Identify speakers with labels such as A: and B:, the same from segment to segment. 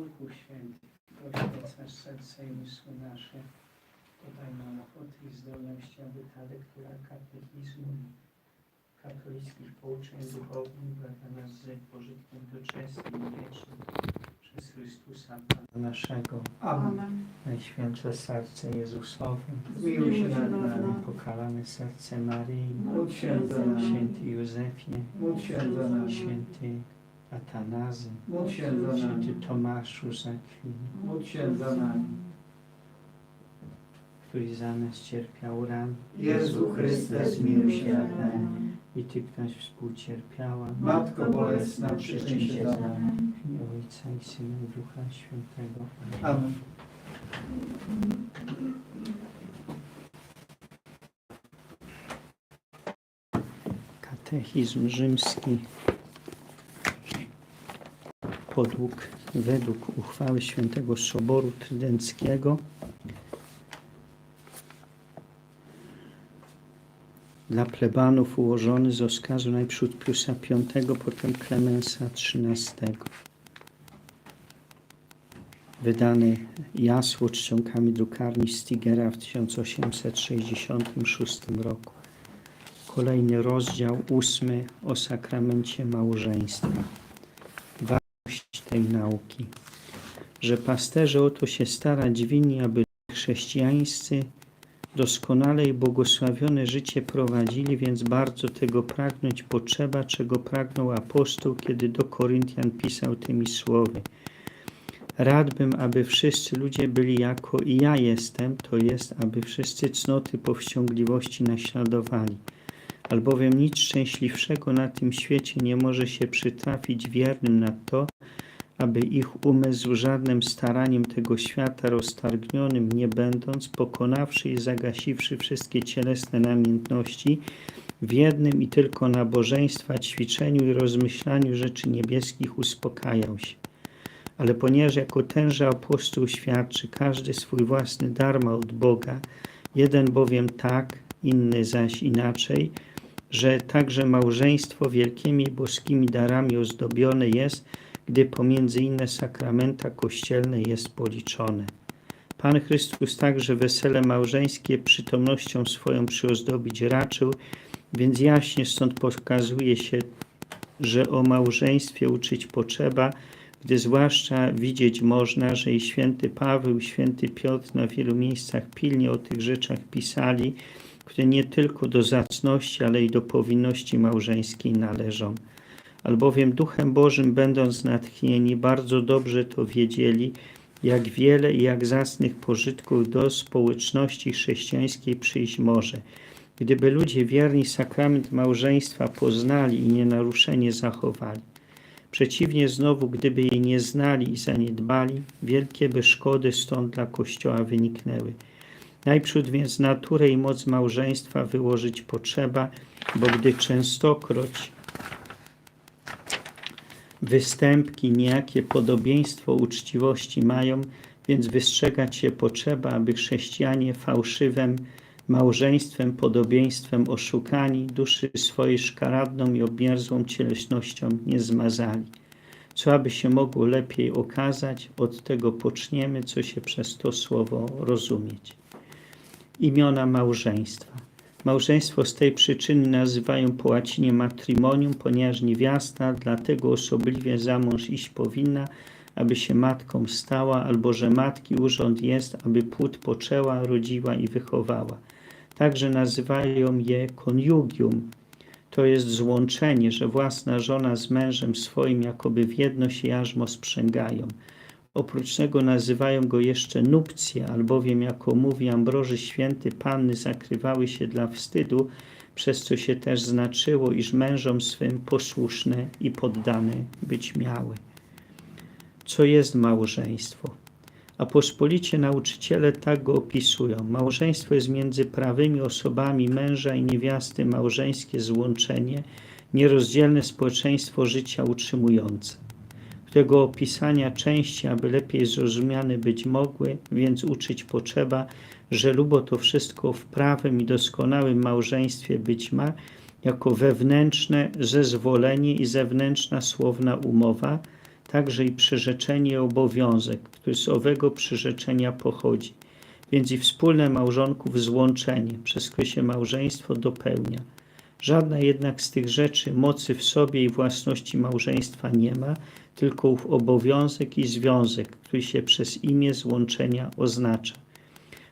A: Duchu Święty, oświecasz serce i umysły nasze. Podaj nam ochoty i zdolności, aby ta lektura katechizmu i katolickich pouczeń duchownych dla nas z pożytkiem doczesnym i wiecznym przez Chrystusa Pana naszego.
B: Amen.
A: Najświętsze serce Jezusowe,
B: Zmiłuj się nad nami.
A: pokalane serce Maryi,
B: Módl się za nami.
A: święty Józefie,
B: Módl się za nami.
A: święty Atanazy,
B: Módl się za nami.
A: święty Tomaszu z Akwinu,
B: Módl się za nami.
A: który za nas cierpiał ran.
B: Jezu Chryste, zmiłuj się nad nami.
A: I Ty, któraś współcierpiała.
B: Matko bolesna, przyczyń się za nami.
A: Imię Ojca i Syna i Ducha Świętego.
B: Amen.
A: Katechizm rzymski podług, według uchwały Świętego Soboru Trydenckiego dla plebanów ułożony z rozkazu najprzód Piusa V, potem Klemensa XIII. Wydany jasło czcionkami drukarni Stigera w 1866 roku. Kolejny rozdział, ósmy o sakramencie małżeństwa. Tej nauki, że pasterze o to się starać winni, aby chrześcijańscy doskonale i błogosławione życie prowadzili, więc bardzo tego pragnąć potrzeba, czego pragnął apostoł, kiedy do Koryntian pisał tymi słowy. Radbym, aby wszyscy ludzie byli jako i ja jestem, to jest, aby wszyscy cnoty powściągliwości naśladowali albowiem nic szczęśliwszego na tym świecie nie może się przytrafić wiernym na to, aby ich umysł żadnym staraniem tego świata roztargnionym nie będąc, pokonawszy i zagasiwszy wszystkie cielesne namiętności, w jednym i tylko nabożeństwa, ćwiczeniu i rozmyślaniu rzeczy niebieskich uspokajał się. Ale ponieważ jako tenże apostoł świadczy każdy swój własny dar ma od Boga, jeden bowiem tak, inny zaś inaczej, że także małżeństwo wielkimi boskimi darami ozdobione jest, gdy pomiędzy inne sakramenta kościelne jest policzone. Pan Chrystus także wesele małżeńskie przytomnością swoją przyozdobić raczył, więc jaśnie stąd pokazuje się, że o małżeństwie uczyć potrzeba, gdy zwłaszcza widzieć można, że i święty Paweł, i święty Piotr na wielu miejscach pilnie o tych rzeczach pisali, które nie tylko do zacności, ale i do powinności małżeńskiej należą. Albowiem Duchem Bożym będąc natchnieni, bardzo dobrze to wiedzieli, jak wiele i jak zacnych pożytków do społeczności chrześcijańskiej przyjść może. Gdyby ludzie wierni sakrament małżeństwa poznali i nienaruszenie zachowali. Przeciwnie znowu, gdyby jej nie znali i zaniedbali, wielkie by szkody stąd dla Kościoła wyniknęły. Najprzód więc naturę i moc małżeństwa wyłożyć potrzeba, bo gdy częstokroć występki niejakie podobieństwo uczciwości mają, więc wystrzegać się potrzeba, aby chrześcijanie fałszywym małżeństwem, podobieństwem oszukani, duszy swojej szkaradną i obmierzłą cielesnością nie zmazali. Co aby się mogło lepiej okazać, od tego poczniemy, co się przez to słowo rozumieć imiona małżeństwa. Małżeństwo z tej przyczyny nazywają po łacinie matrimonium, ponieważ niewiasta dlatego osobliwie za mąż iść powinna, aby się matką stała, albo że matki urząd jest, aby płód poczęła, rodziła i wychowała. Także nazywają je konjugium, to jest złączenie, że własna żona z mężem swoim jakoby w jedno się jarzmo sprzęgają. Oprócz tego nazywają go jeszcze nupcje, albowiem, jako mówi Ambroży Święty, panny zakrywały się dla wstydu, przez co się też znaczyło, iż mężom swym posłuszne i poddane być miały. Co jest małżeństwo? A pospolicie nauczyciele tak go opisują. Małżeństwo jest między prawymi osobami męża i niewiasty małżeńskie złączenie, nierozdzielne społeczeństwo życia utrzymujące którego opisania części, aby lepiej zrozumiane być mogły, więc uczyć potrzeba, że lubo to wszystko w prawym i doskonałym małżeństwie być ma, jako wewnętrzne zezwolenie i zewnętrzna słowna umowa, także i przyrzeczenie obowiązek, który z owego przyrzeczenia pochodzi. Więc i wspólne małżonków złączenie, przez które się małżeństwo dopełnia. Żadna jednak z tych rzeczy mocy w sobie i własności małżeństwa nie ma, tylko ów obowiązek i związek, który się przez imię złączenia oznacza.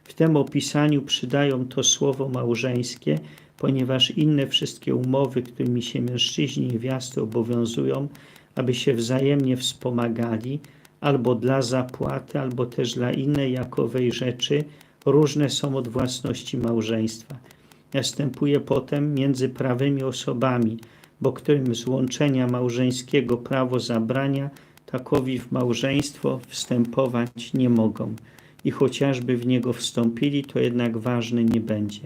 A: W tym opisaniu przydają to słowo małżeńskie, ponieważ inne wszystkie umowy, którymi się mężczyźni i niewiasty obowiązują, aby się wzajemnie wspomagali, albo dla zapłaty, albo też dla innej jakowej rzeczy, różne są od własności małżeństwa. Następuje potem między prawymi osobami, bo którym złączenia małżeńskiego prawo zabrania, takowi w małżeństwo wstępować nie mogą. I chociażby w niego wstąpili, to jednak ważny nie będzie.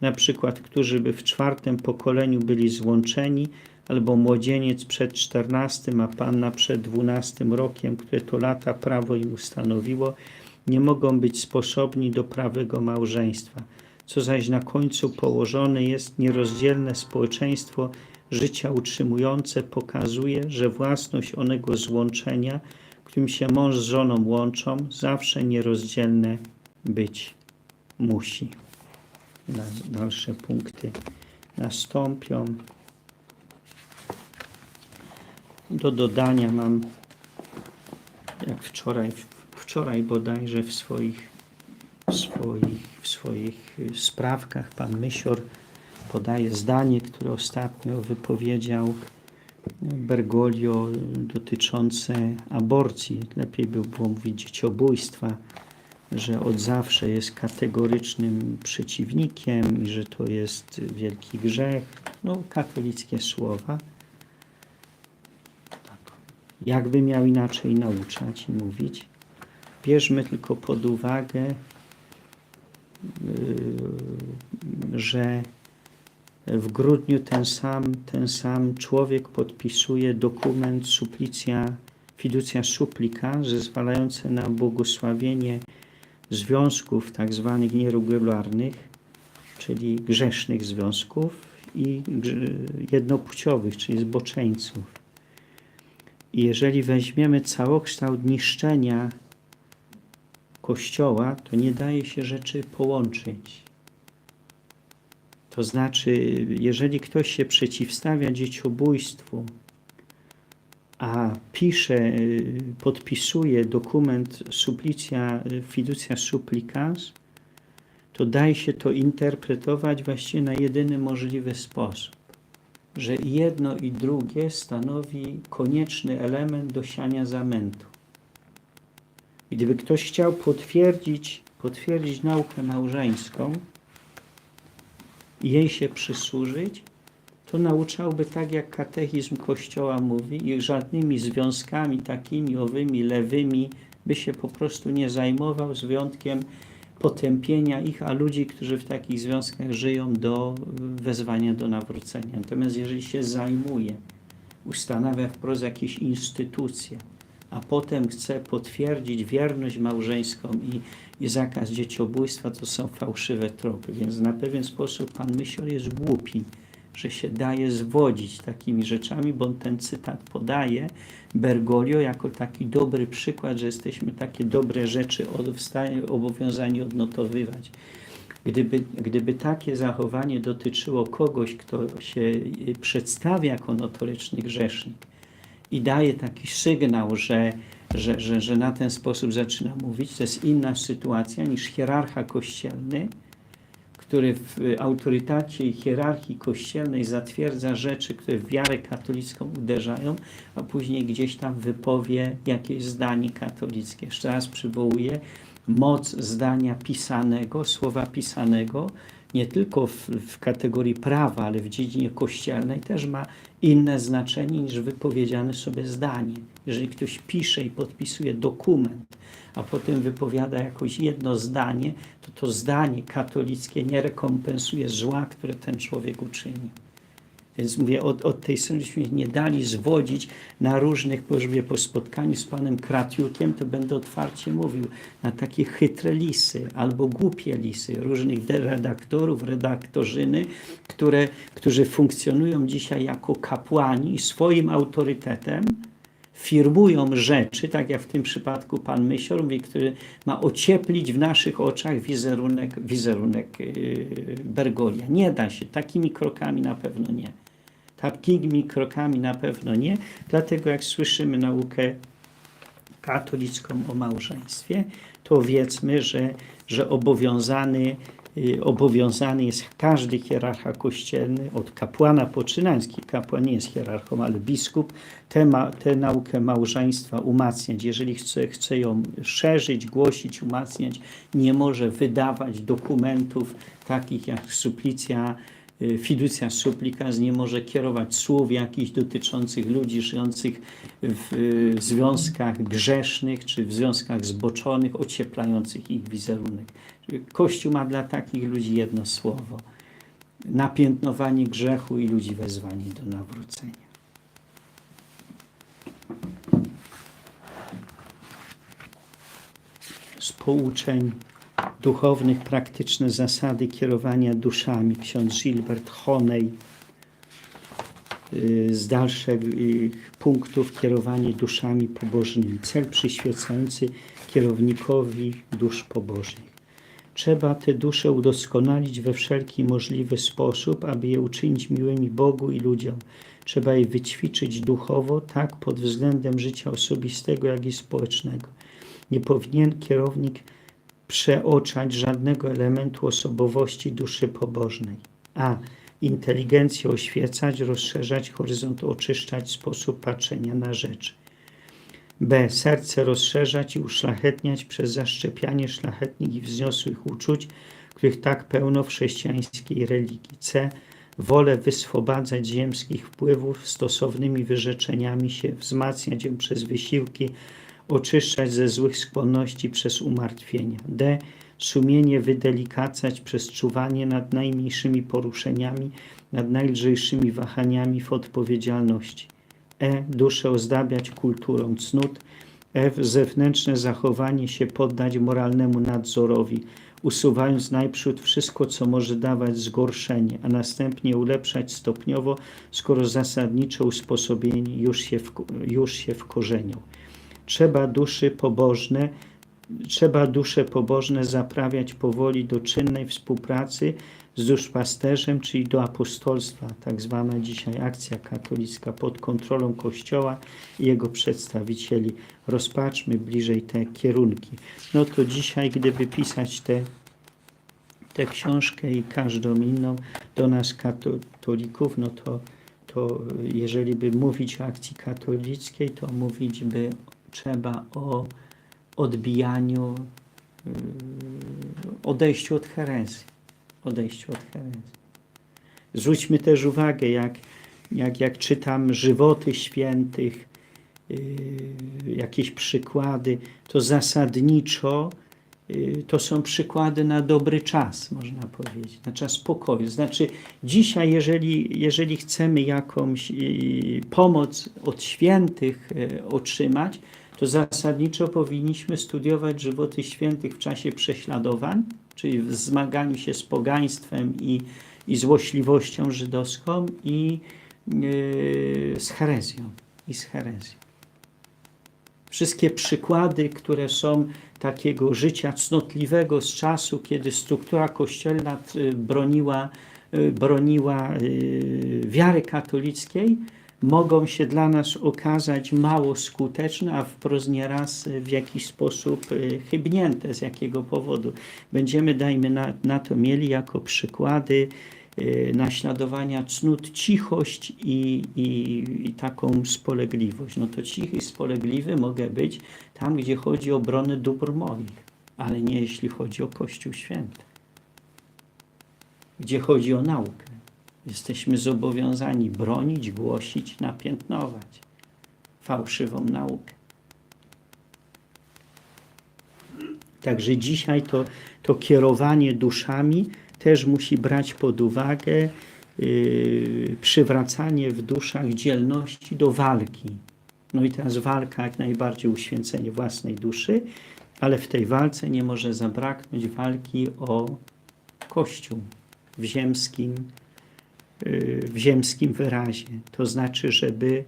A: Na przykład, którzy by w czwartym pokoleniu byli złączeni, albo młodzieniec przed czternastym, a panna przed dwunastym rokiem, które to lata prawo im ustanowiło, nie mogą być sposobni do prawego małżeństwa. Co zaś na końcu położone jest nierozdzielne społeczeństwo życia utrzymujące, pokazuje, że własność onego złączenia, którym się mąż z żoną łączą, zawsze nierozdzielne być musi. Dalsze punkty nastąpią. Do dodania mam, jak wczoraj, wczoraj bodajże w swoich, w swoich, w swoich y, sprawkach pan Mysior podaje zdanie, które ostatnio wypowiedział Bergoglio dotyczące aborcji. Lepiej by było mówić dzieciobójstwa, że od zawsze jest kategorycznym przeciwnikiem i że to jest wielki grzech. No, katolickie słowa. Tak. Jakby miał inaczej nauczać i mówić? Bierzmy tylko pod uwagę, yy, że w grudniu ten sam, ten sam człowiek podpisuje dokument suplicja, fiducia supplica, zezwalający na błogosławienie związków tak zwanych nieregularnych, czyli grzesznych związków i jednopłciowych, czyli zboczeńców. I jeżeli weźmiemy całokształt niszczenia Kościoła, to nie daje się rzeczy połączyć. To znaczy, jeżeli ktoś się przeciwstawia dzieciobójstwu, a pisze, podpisuje dokument supplicia, fiducia supplicans, to daje się to interpretować właściwie na jedyny możliwy sposób, że jedno i drugie stanowi konieczny element do siania zamętu. Gdyby ktoś chciał potwierdzić, potwierdzić naukę małżeńską, jej się przysłużyć, to nauczałby tak, jak katechizm Kościoła mówi, i żadnymi związkami takimi, owymi, lewymi by się po prostu nie zajmował, z wyjątkiem potępienia ich, a ludzi, którzy w takich związkach żyją, do wezwania do nawrócenia. Natomiast jeżeli się zajmuje, ustanawia wprost jakieś instytucje, a potem chce potwierdzić wierność małżeńską i, i zakaz dzieciobójstwa, to są fałszywe tropy. Więc na pewien sposób pan Myśl jest głupi, że się daje zwodzić takimi rzeczami, bo on ten cytat podaje Bergoglio jako taki dobry przykład, że jesteśmy takie dobre rzeczy obowiązani odnotowywać. Gdyby, gdyby takie zachowanie dotyczyło kogoś, kto się przedstawia jako notoryczny grzesznik, i daje taki sygnał, że, że, że, że na ten sposób zaczyna mówić. To jest inna sytuacja niż hierarcha kościelny, który w autorytacie i hierarchii kościelnej zatwierdza rzeczy, które w wiarę katolicką uderzają, a później gdzieś tam wypowie jakieś zdanie katolickie. Jeszcze raz przywołuję moc zdania pisanego, słowa pisanego, nie tylko w, w, kategorii prawa, ale w dziedzinie kościelnej też ma inne znaczenie niż wypowiedziane sobie zdanie. Jeżeli ktoś pisze i podpisuje dokument, a potem wypowiada jakoś jedno zdanie, to to zdanie katolickie nie rekompensuje zła, które ten człowiek uczynił. Więc mówię, od, od tej strony żeśmy nie dali zwodzić na różnych, bo po spotkaniu z panem Kratiukiem, to będę otwarcie mówił, na takie chytre lisy albo głupie lisy różnych redaktorów, redaktorzyny, które, którzy funkcjonują dzisiaj jako kapłani swoim autorytetem firmują rzeczy, tak jak w tym przypadku pan Mysior mówi, który ma ocieplić w naszych oczach wizerunek, wizerunek yy, Bergolia. Nie da się, takimi krokami na pewno nie. Takimi krokami na pewno nie, dlatego jak słyszymy naukę katolicką o małżeństwie, to wiedzmy, że, że obowiązany, y, obowiązany jest każdy hierarcha kościelny, od kapłana poczynając, kapłan nie jest hierarchą, ale biskup, tę ma, naukę małżeństwa umacniać. Jeżeli chce, chce ją szerzyć, głosić, umacniać, nie może wydawać dokumentów takich jak suplicja, y, fiducja supplicans, nie może kierować słów jakichś dotyczących ludzi żyjących w y, związkach grzesznych czy w związkach zboczonych, ocieplających ich wizerunek. Kościół ma dla takich ludzi jedno słowo: napiętnowanie grzechu i ludzi wezwanie do nawrócenia. Z pouczeń duchownych praktyczne zasady kierowania duszami. Ksiądz Gilbert Honej y, z dalszych y, punktów kierowanie duszami pobożnymi. Cel przyświecający kierownikowi dusz pobożnych. Trzeba te dusze udoskonalić we wszelki możliwy sposób, aby je uczynić miłymi Bogu i ludziom. Trzeba je wyćwiczyć duchowo, tak pod względem życia osobistego, jak i społecznego. Nie powinien kierownik przeoczać żadnego elementu osobowości duszy pobożnej. A. Inteligencję oświecać, rozszerzać horyzont, oczyszczać sposób patrzenia na rzeczy. B. Serce rozszerzać i uszlachetniać przez zaszczepianie szlachetnych i wzniosłych uczuć, których tak pełno w chrześcijańskiej religii. C. Wolę wyswobadzać ziemskich wpływów stosownymi wyrzeczeniami się, wzmacniać ją przez wysiłki, oczyszczać ze złych skłonności przez umartwienia. D. Sumienie wydelikacać przez czuwanie nad najmniejszymi poruszeniami, nad najlżejszymi wahaniami w odpowiedzialności. E. Duszę ozdabiać kulturą cnót. F. Zewnętrzne zachowanie się poddać moralnemu nadzorowi, usuwając najprzód wszystko, co może dawać zgorszenie, a następnie ulepszać stopniowo, skoro zasadnicze usposobienie już się, w, już się wkorzenią. Trzeba duszy pobożne, trzeba dusze pobożne zaprawiać powoli do czynnej współpracy z duszpasterzem, czyli do apostolstwa, tak zwana dzisiaj akcja katolicka pod kontrolą Kościoła i jego przedstawicieli. Rozpatrzmy bliżej te kierunki. No to dzisiaj, gdyby pisać tę tę książkę i każdą inną do nas katolików, no to, to jeżeli by mówić o akcji katolickiej, to mówić by trzeba o odbijaniu, yy, odejściu od herezji. Odejściu od herezji. Zwróćmy też uwagę, jak, jak, jak czytam żywoty świętych, yy, jakieś przykłady, to zasadniczo yy, to są przykłady na dobry czas, można powiedzieć, na czas pokoju. Znaczy, dzisiaj, jeżeli, jeżeli chcemy jakąś pomoc od świętych otrzymać, to zasadniczo powinniśmy studiować żywoty świętych w czasie prześladowań, czyli w zmaganiu się z pogaństwem i, i złośliwością żydowską i yy, z herezją. I z herezją. Wszystkie przykłady, które są takiego życia cnotliwego z czasu, kiedy struktura kościelna y, broniła, y, broniła y, wiary katolickiej, mogą się dla nas okazać mało skuteczne, a wprost nieraz w jakiś sposób chybnięte. Z jakiego powodu? Będziemy, dajmy na, na to, mieli jako przykłady naśladowania cnót cichość i, i, i taką spolegliwość. No to cichy i spolegliwy mogę być tam, gdzie chodzi o obronę dóbr moich, ale nie jeśli chodzi o Kościół Święty. Gdzie chodzi o naukę. Jesteśmy zobowiązani bronić, głosić, napiętnować fałszywą naukę. Także dzisiaj to, to kierowanie duszami też musi brać pod uwagę yy, przywracanie w duszach dzielności do walki. No i teraz walka jak najbardziej uświęcenie własnej duszy, ale w tej walce nie może zabraknąć walki o Kościół w ziemskim, w ziemskim wyrazie. To znaczy, żeby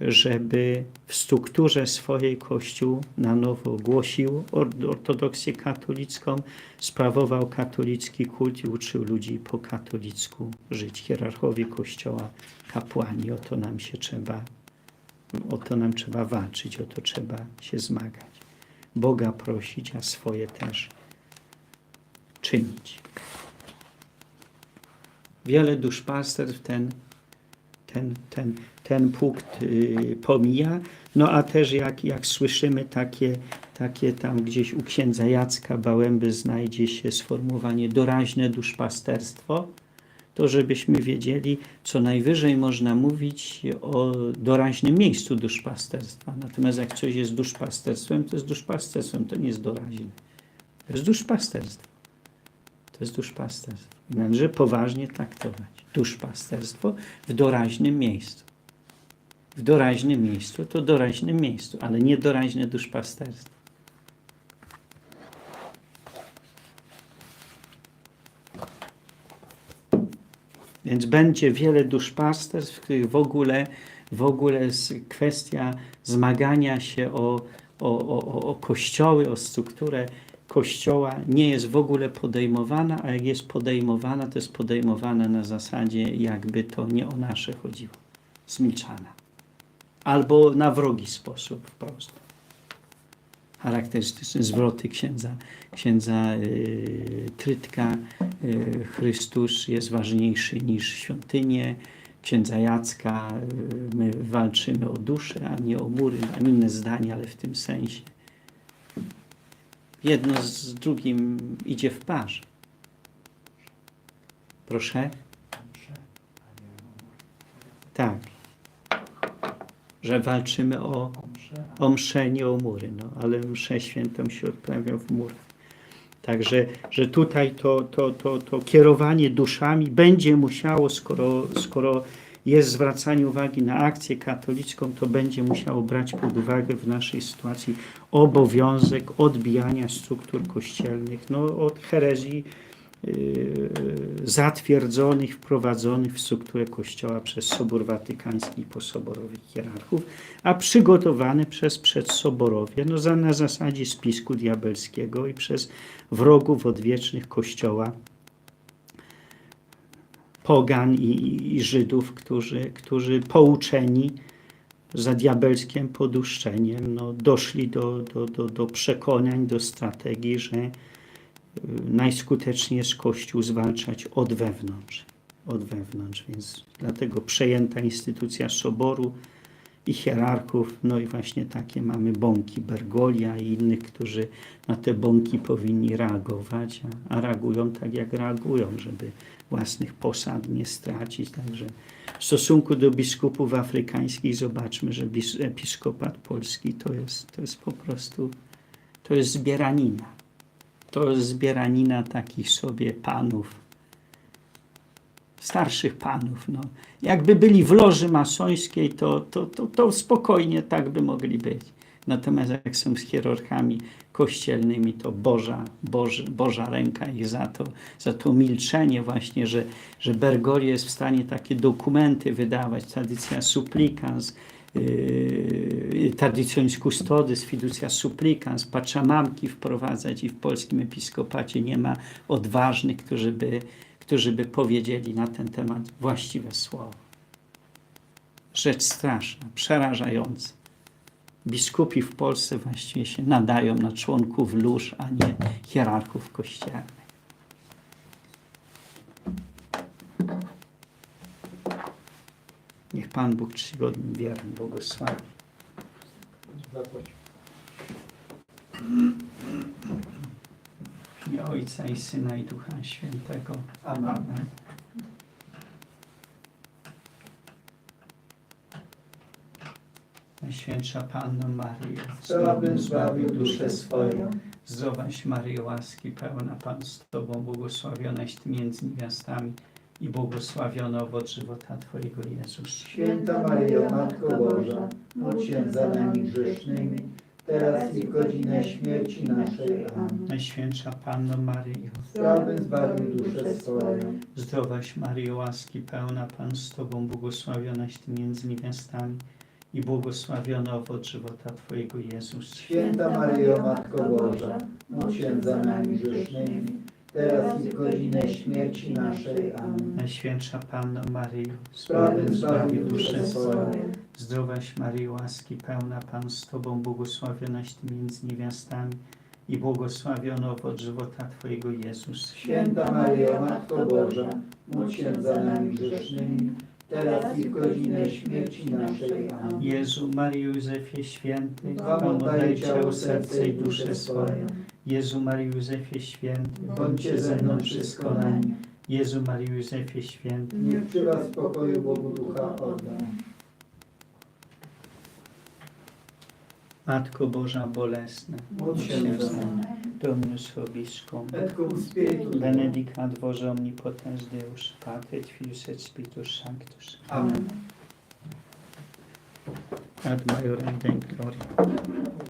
A: żeby w strukturze swojej Kościół na nowo głosił or- ortodoksję katolicką, sprawował katolicki kult i uczył ludzi po katolicku żyć. Hierarchowie Kościoła, kapłani, o to nam się trzeba, o to nam trzeba walczyć, o to trzeba się zmagać. Boga prosić, a swoje też czynić. Wiele duszpasterstw ten, ten, ten, ten punkt y, pomija. No a też jak, jak słyszymy takie, takie tam gdzieś u księdza Jacka Bałęby znajdzie się sformułowanie doraźne duszpasterstwo, to żebyśmy wiedzieli, co najwyżej można mówić o doraźnym miejscu duszpasterstwa. Natomiast jak coś jest duszpasterstwem, to jest duszpasterstwem, to nie jest doraźne. To jest duszpasterstwo. To jest duszpasterstwo. I Należy poważnie traktować duszpasterstwo w doraźnym miejscu. W doraźnym miejscu to doraźnym miejscu, ale nie doraźne duszpasterstwo. Więc będzie wiele duszpasterstw, w których w ogóle, w ogóle jest kwestia zmagania się o, o, o, o kościoły, o strukturę kościoła nie jest w ogóle podejmowana, a jak jest podejmowana, to jest podejmowana na zasadzie, jakby to nie o nasze chodziło. Zmilczana. Albo na wrogi sposób wprost. Charakterystyczne zwroty księdza, księdza yy, Trytka. Yy, Chrystus jest ważniejszy niż świątynie. Księdza Jacka, yy, my walczymy o duszę, a nie o mury. Mam inne zdanie, ale w tym sensie jedno z drugim idzie w parze. Proszę? Tak. Że walczymy o, o mszę, nie o mury, no, ale mszę świętą się odprawia w murach. Także, że tutaj to, to, to, to kierowanie duszami będzie musiało, skoro, skoro jest zwracanie uwagi na akcję katolicką, to będzie musiało brać pod uwagę w naszej sytuacji obowiązek odbijania struktur kościelnych. No, od herezji yy, zatwierdzonych, wprowadzonych w strukturę Kościoła przez Sobór Watykański i posoborowych hierarchów, a przygotowane przez przedsoborowie no, za, na zasadzie spisku diabelskiego i przez wrogów odwiecznych Kościoła pogan i, i Żydów, którzy, którzy pouczeni za diabelskim poduszczeniem no, doszli do, do, do, do przekonań, do strategii, że y, najskuteczniej jest Kościół zwalczać od wewnątrz. Od wewnątrz, więc dlatego przejęta instytucja soboru i hierarchów, no i właśnie takie mamy bąki Bergolia i innych, którzy na te bąki powinni reagować, a, a reagują tak, jak reagują, żeby własnych posad nie stracić. Także w stosunku do biskupów afrykańskich zobaczmy, że episkopat polski to jest, to jest po prostu, to jest zbieranina. To jest zbieranina takich sobie panów, starszych panów. No. Jakby byli w loży masońskiej, to, to, to, to spokojnie tak by mogli być. Natomiast jak są z hierarchami kościelnymi, to Boża, Boże, Boża ręka ich za to, za to milczenie właśnie, że, że Bergoglio jest w stanie takie dokumenty wydawać, tradycja supplicans, yy, traditionis custodes, fiducia supplicans, paczamamki wprowadzać i w polskim episkopacie nie ma odważnych, którzy by, którzy by powiedzieli na ten temat właściwe słowo. Rzecz straszna, przerażająca biskupi w Polsce właściwie się nadają na członków lóż, a nie hierarchów kościelnych. Niech Pan Bóg czcigodnym wiernym błogosławi. Ojca i Syna i Ducha Świętego.
B: Amen.
A: Najświętsza Panno Maryjo,
B: Zdrowym zbawił duszę swoją.
A: Zdrowaś Maryjo, łaski pełna Pan z Tobą, błogosławionaś Ty między niewiastami i błogosławiony owoc żywota Twojego Jezus.
B: Święta Maryjo, Matko Boża, módl się za nami grzesznymi, teraz i w godzinę śmierci naszej. Amen.
A: Najświętsza Panno Maryjo,
B: Zdrowym zbawił duszę swoją.
A: zdrowaś Maryjo, łaski pełna Pan z Tobą, błogosławionaś Ty między niewiastami i błogosławiony owoc żywota Twojego Jezus.
B: Święta Maryjo, Matko Boża, módl się za nami grzesznymi, teraz i w godzinę śmierci naszej. Amen.
A: Najświętsza Panno Maryjo,
B: Sprawy zbawił duszę swoją.
A: Zdrowaś Maryjo, łaski pełna Pan z Tobą, błogosławionaś Ty między niewiastami i błogosławiony owoc żywota Twojego Jezus.
B: Święta Maryjo, Matko Boża, módl się za nami grzesznymi, teraz i w godzinę śmierci naszej. Amen.
A: Jezu, Maryjo Józefie Święty,
B: Wam oddaję
A: ciało, serce i duszę swoje.
B: swoje.
A: Jezu, Maryjo Józefie Święty,
B: Bądźcie ze mną przy skonaniu.
A: Jezu, Maryjo Józefie Święty,
B: Niech przy Was spokoju Bogu Ducha oddam.
A: Matko Boża bolesna,
B: Módl się za nami.
A: Dominus vobiscum,
B: Et cum spiritu Tuo.
A: benedicat vos omnipotens Deus, Pater Filius et Spiritus Sanctus.
B: Amen.
A: Ad maiorem Dei gloria.